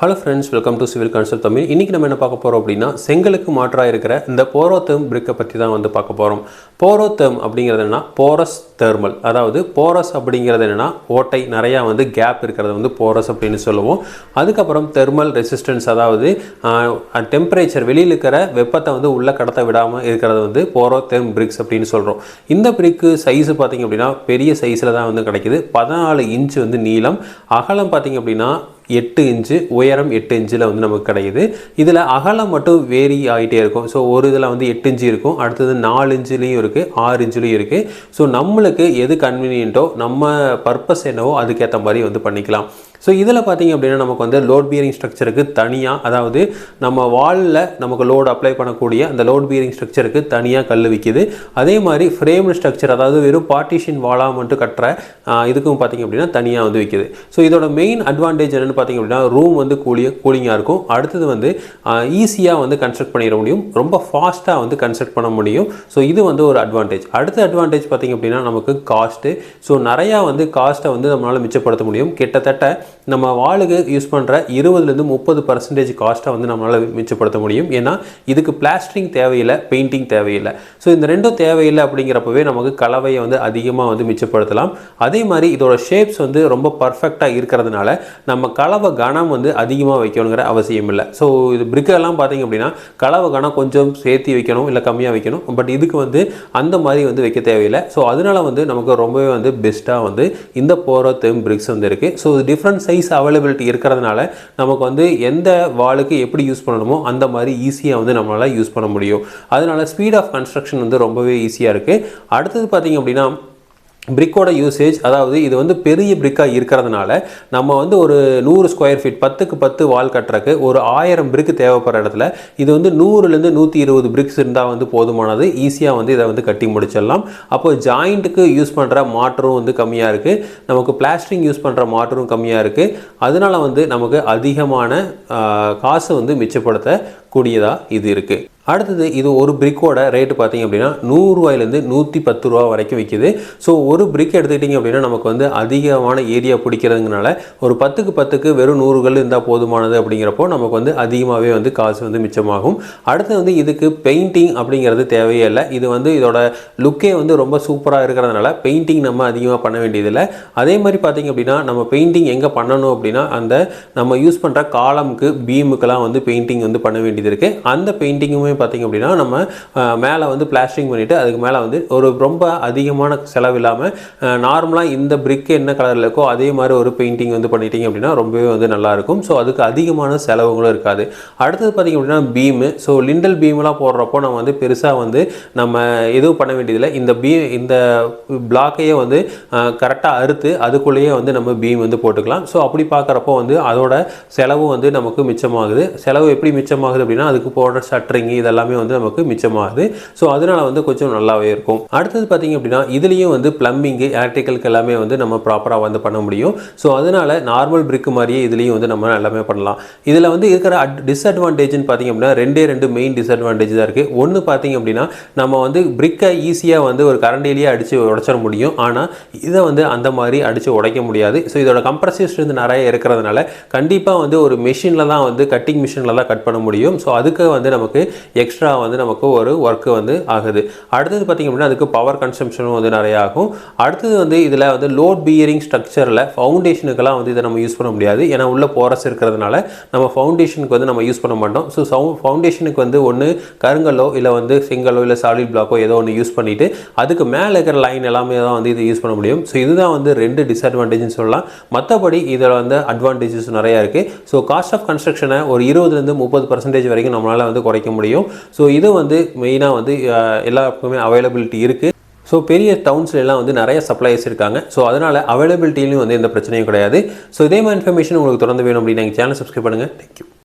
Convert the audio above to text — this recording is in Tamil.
Hello friends welcome to civil consult Tamil இன்றைக்கி நம்ம என்ன பார்க்க போகிறோம் அப்படின்னா செங்கலுக்கு மாற்றாக இருக்கிற இந்த போரோத்தேம் பிரிக்கை பற்றி தான் வந்து பார்க்க போகிறோம் போரோத்தேம் அப்படிங்கிறது என்னென்னா போரஸ் தெர்மல் அதாவது போரஸ் அப்படிங்கிறது என்னென்னா ஓட்டை நிறையா வந்து கேப் இருக்கிறத வந்து போரஸ் அப்படின்னு சொல்லுவோம். அதுக்கப்புறம் தெர்மல் ரெசிஸ்டன்ஸ் அதாவது டெம்பரேச்சர் வெளியில் இருக்கிற வெப்பத்தை வந்து உள்ளே கடத்த விடாமல் இருக்கிறது வந்து போரோத்தேம் பிரிக்ஸ் அப்படின்னு சொல்கிறோம் இந்த பிரிக்கு சைஸ் பார்த்திங்க அப்படின்னா பெரிய சைஸில் தான் வந்து கிடைக்குது. பதினாலு இன்ச் வந்து நீளம். அகலம் பார்த்திங்க அப்படின்னா எட்டு இன்ச்சு உயரம் எட்டு இன்ச்சில் வந்து நமக்கு கிடைக்குது. இதில் அகலம் மட்டும் வேரி ஆகிட்டே இருக்கும். ஸோ ஒரு இதில் வந்து எட்டு இன்ச்சு இருக்கும். அடுத்தது நாலு இன்ச்சுலேயும் இருக்குது ஆறு இன்ச்சுலேயும் இருக்குது ஸோ நம்மளுக்கு எது கன்வீனியன்ட்டோ நம்ம பர்பஸ் என்னவோ அதுக்கேற்ற மாதிரி வந்து பண்ணிக்கலாம். ஸோ இதில் பார்த்தீங்க அப்படின்னா நமக்கு வந்து லோட் பியரிங் ஸ்ட்ரக்சருக்கு தனியாக அதாவது நம்ம வாலில் நமக்கு லோடு அப்ளை பண்ணக்கூடிய அந்த லோட் பியரிங் ஸ்ட்ரக்சருக்கு தனியாக கல் விற்கிது அதே மாதிரி ஃப்ரேம் ஸ்ட்ரக்சர் அதாவது வெறும் பார்ட்டிஷன் வாலாக மட்டும் கட்டுற இதுக்கும் பார்த்தீங்க அப்படின்னா தனியாக வந்து விற்கிது ஸோ இதோட மெயின் அட்வான்டேஜ் என்னென்னு பார்த்தீங்க அப்படின்னா ரூம் வந்து கூலிய கூலிங்காக இருக்கும். அடுத்தது வந்து ஈஸியாக வந்து கன்ஸ்ட்ரக்ட் பண்ணிட முடியும். ரொம்ப ஃபாஸ்ட்டாக வந்து கன்ஸ்ட்ரக்ட் பண்ண முடியும். ஸோ இது வந்து ஒரு அட்வான்டேஜ் அடுத்த அட்வான்டேஜ் பார்த்தீங்க அப்படின்னா நமக்கு காஸ்ட்டு ஸோ நிறையா வந்து காஸ்ட்டை வந்து நம்மளால் மிச்சப்படுத்த முடியும். கிட்டத்தட்ட நம்ம வாளுக்கு யூஸ் பண்ணுற இருபதுலேருந்து முப்பது பர்சன்டேஜ் காஸ்ட்டை வந்து நம்மளால் மிச்சப்படுத்த முடியும். ஏன்னா இதுக்கு பிளாஸ்டரிங் தேவையில்லை பெயிண்டிங் தேவையில்லை. ஸோ இந்த ரெண்டும் தேவையில்லை அப்படிங்கிறப்பவே நமக்கு கலவையை வந்து அதிகமாக வந்து மிச்சப்படுத்தலாம். அதே மாதிரி இதோட ஷேப்ஸ் வந்து ரொம்ப பர்ஃபெக்டாக இருக்கிறதுனால நம்ம கலவை கனம் வந்து அதிகமாக வைக்கணுங்கிற அவசியம் இல்லை. ஸோ இது பிரிக்கெல்லாம் பார்த்தீங்க அப்படின்னா கலவை கனம் கொஞ்சம் சேர்த்து வைக்கணும் இல்லை கம்மியாக வைக்கணும். பட் இதுக்கு வந்து அந்த மாதிரி வந்து வைக்க தேவையில்லை. ஸோ அதனால வந்து நமக்கு ரொம்பவே வந்து பெஸ்ட்டாக வந்து இந்த போரோ தெம் பிரிக்ஸ் வந்து இருக்குது ஸோ டிஃப்ரெண்ட் சைஸ் அவைலபிலிட்டி இருக்கிறதுனால நமக்கு வந்து எந்த வாளுக்கு எப்படி யூஸ் பண்ணணுமோ அந்த மாதிரி ஈஸியாக வந்து நம்மளால் யூஸ் பண்ண முடியும். அதனால் ஸ்பீட் ஆஃப் கன்ஸ்ட்ரக்ஷன் வந்து ரொம்பவே ஈஸியாக இருக்குது அடுத்தது பார்த்திங்க அப்படின்னா பிரிக்கோட யூசேஜ் அதாவது இது வந்து பெரிய பிரிக்காக இருக்கிறதுனால நம்ம வந்து ஒரு நூறு ஸ்கொயர் ஃபீட் பத்துக்கு பத்து வால் கட்டுறக்கு ஒரு ஆயிரம் பிரிக்கு தேவைப்படுற இடத்துல இது வந்து நூறுலேருந்து நூற்றி இருபது பிரிக்ஸ் இருந்தால் வந்து போதுமானது. ஈஸியாக வந்து இதை வந்து கட்டி முடிச்சிடலாம். அப்போ ஜாயிண்ட்டுக்கு யூஸ் பண்ணுற மாற்றம் வந்து கம்மியாக இருக்குது நமக்கு பிளாஸ்டரிங் யூஸ் பண்ணுற மாற்றம் கம்மியாக இருக்குது அதனால வந்து நமக்கு அதிகமான காசு வந்து மிச்சப்படுத்தக்கூடியதாக இது இருக்குது அடுத்தது இது ஒரு பிரிக்கோட ரேட்டு பார்த்தீங்க அப்படின்னா நூறுரூவாயிலேருந்து நூற்றி பத்து ரூபா வரைக்கும் விற்கிது ஸோ ஒரு பிரிக் எடுத்துக்கிட்டிங்க அப்படின்னா நமக்கு வந்து அதிகமான ஏரியா பிடிக்கிறதுனால ஒரு பத்துக்கு பத்துக்கு வெறும் நூறுகள் இருந்தால் போதுமானது அப்படிங்கிறப்போ நமக்கு வந்து அதிகமாகவே வந்து காசு வந்து மிச்சமாகும். அடுத்து வந்து இதுக்கு பெயிண்டிங் அப்படிங்கிறது தேவையே இல்லை. இது வந்து இதோட லுக்கே வந்து ரொம்ப சூப்பராக இருக்கிறதுனால பெயிண்டிங் நம்ம அதிகமாக பண்ண வேண்டியதில்லை. அதே மாதிரி பார்த்தீங்க அப்படின்னா நம்ம பெயிண்டிங் எங்கே பண்ணணும் அப்படின்னா அந்த நம்ம யூஸ் பண்ணுற காலமுக்கு பீமுக்கெல்லாம் வந்து பெயிண்டிங் வந்து பண்ண வேண்டியது இருக்குது அந்த பெயிண்டிங்குமே பார்த்தீங்க அப்படின்னா நம்ம மேலே வந்து பிளாஸ்டிங் பண்ணிவிட்டு அதுக்கு மேலே வந்து ஒரு ரொம்ப அதிகமான செலவு இல்லாமல் நார்மலாக இந்த பிரிக்கு என்ன கலரில் இருக்கோ அதே மாதிரி ஒரு பெயிண்டிங் வந்து பண்ணிட்டீங்க அப்படின்னா ரொம்பவே வந்து நல்லாயிருக்கும் ஸோ அதுக்கு அதிகமான செலவுகளும் இருக்காது. அடுத்தது பார்த்தீங்க அப்படின்னா பீமு ஸோ லிண்டல் பீம்லாம் போடுறப்போ நம்ம வந்து பெருசாக வந்து நம்ம எதுவும் பண்ண வேண்டியதில்லை. இந்த பீ இந்த பிளாக்கையே வந்து கரெக்டாக அறுத்து அதுக்குள்ளேயே வந்து நம்ம பீம் வந்து போட்டுக்கலாம். ஸோ அப்படி பார்க்குறப்போ வந்து அதோட செலவு வந்து நமக்கு மிச்சமாகுது. செலவு எப்படி மிச்சமாகுது அப்படின்னா அதுக்கு போடுற ஷட்டரிங் இதெல்லாமே வந்து நமக்கு மிச்சமாகுது. ஸோ அதனால வந்து கொஞ்சம் நல்லாவே இருக்கும். அடுத்தது பார்த்தீங்க அப்படின்னா இதுலேயும் வந்து பிளம்பிங்கு எலக்ட்ரிக்கலுக்கு எல்லாமே வந்து நம்ம ப்ராப்பராக வந்து பண்ண முடியும். ஸோ அதனால நார்மல் பிரிக் மாதிரியே இதுலேயும் வந்து நம்ம எல்லாமே பண்ணலாம். இதில் வந்து இருக்கிற அட் டிஸ்அட்வான்டேஜ்னு பார்த்தீங்க அப்படின்னா ரெண்டே ரெண்டு மெயின் டிஸ்அட்வான்டேஜ் தான் இருக்குது ஒன்று பார்த்தீங்க அப்படின்னா நம்ம வந்து பிரிக்கை ஈஸியாக வந்து ஒரு கரண்டிலேயே அடித்து உடைச்சிட முடியும். ஆனால் இதை வந்து அந்த மாதிரி அடித்து உடைக்க முடியாது. ஸோ இதோட கம்ப்ரசிவ் ஸ்ட்ரென்த் நிறைய இருக்கிறதுனால கண்டிப்பாக வந்து ஒரு மிஷினில் தான் வந்து கட்டிங் மிஷினில் தான் கட் பண்ண முடியும். ஸோ அதுக்கு வந்து நமக்கு எக்ஸ்ட்ரா வந்து நமக்கு ஒரு ஒர்க்கு வந்து ஆகுது. அடுத்தது பார்த்திங்க அப்படின்னா அதுக்கு பவர் கன்சம்ஷனும் வந்து நிறைய ஆகும். அடுத்தது வந்து இதில் வந்து லோட் பியரிங் ஸ்ட்ரக்சரில் ஃபவுண்டேஷனுக்கெல்லாம் வந்து இதை நம்ம யூஸ் பண்ண முடியாது. ஏன்னா உள்ள போரஸ் இருக்கிறதுனால நம்ம ஃபவுண்டேஷனுக்கு வந்து நம்ம யூஸ் பண்ண மாட்டோம். ஸோ சவு ஃபவுண்டேஷனுக்கு வந்து ஒன்று கருங்கல்லோ இல்லை வந்து செங்கலோ இல்லை சாலிட் பிளாக்கோ ஏதோ ஒன்று யூஸ் பண்ணிவிட்டு அதுக்கு மேலே இருக்கிற லைன் எல்லாமே தான் வந்து இது யூஸ் பண்ண முடியும். ஸோ இதுதான் வந்து ரெண்டு டிஸ்அட்வான்டேஜ்னு சொல்லலாம். மற்றபடி இதில் வந்து அட்வான்டேஜஸ் நிறையா இருக்குது ஸோ காஸ்ட் ஆஃப் கன்ஸ்ட்ரக்ஷனை ஒரு இருபதுலேருந்து முப்பது பர்சன்டேஜ் வரைக்கும் நம்மளால் வந்து குறைக்க முடியும். ஸோ இது வந்து மெயினாக வந்து எல்லாருக்குமே அவைலபிலிட்டி இருக்குது ஸோ பெரிய டவுன்ஸ்ல எல்லாம் வந்து நிறைய சப்ளைஸ் இருக்காங்க. ஸோ அதனால் அவைலபிலிட்டிலையும் வந்து எந்த பிரச்சனையும் கிடையாது. ஸோ இதே மாதிரி இன்ஃபர்மேஷன் உங்களுக்கு தொடர்ந்து வேணும் அப்படின்னு எங்கள் சேனல் சப்ஸ்கிரைப் பண்ணுங்கள் தேங்க்யூ